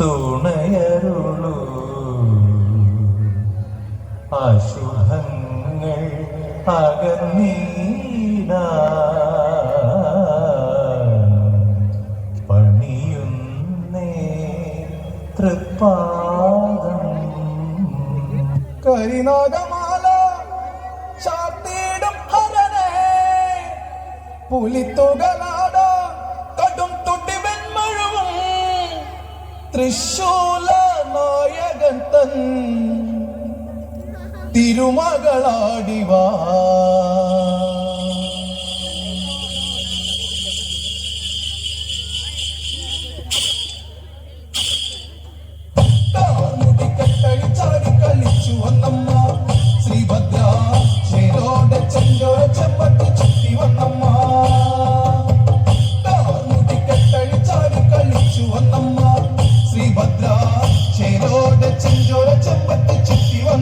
തുണയരുളൂ. അശുഭങ്ങൾ അകന്നീട പണിയുന്നേ തൃപ്പാദം. കരിനാഗമാല ചാത്തിയിടും ഹരനെ പുലിത്തുകള തൃശൂല നായകൻ തൻ തിരുമകളാടിവാ.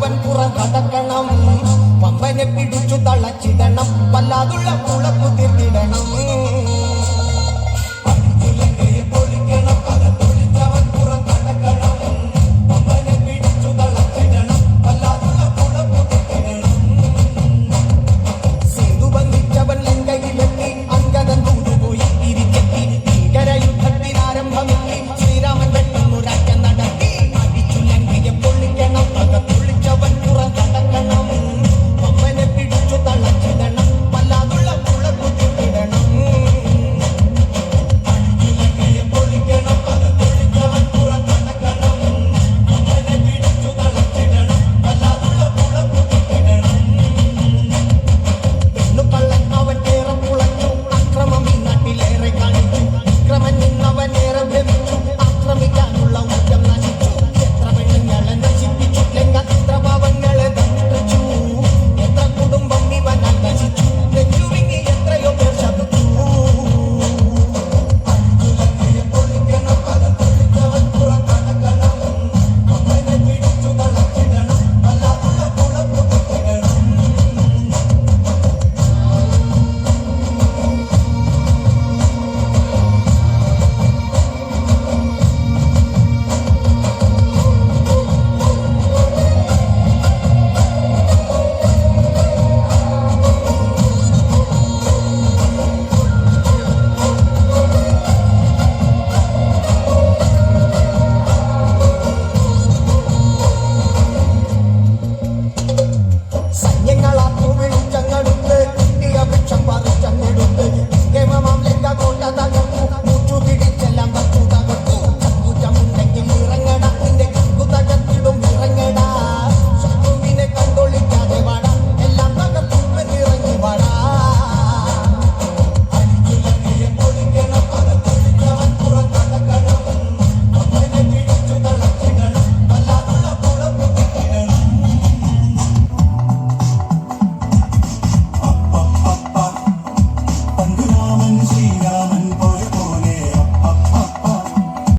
അവൻ പുറം കടക്കണം പമ്പനെ പിടിച്ചു തളച്ചിടണം. വല്ലാതുള്ള കുളപ്പു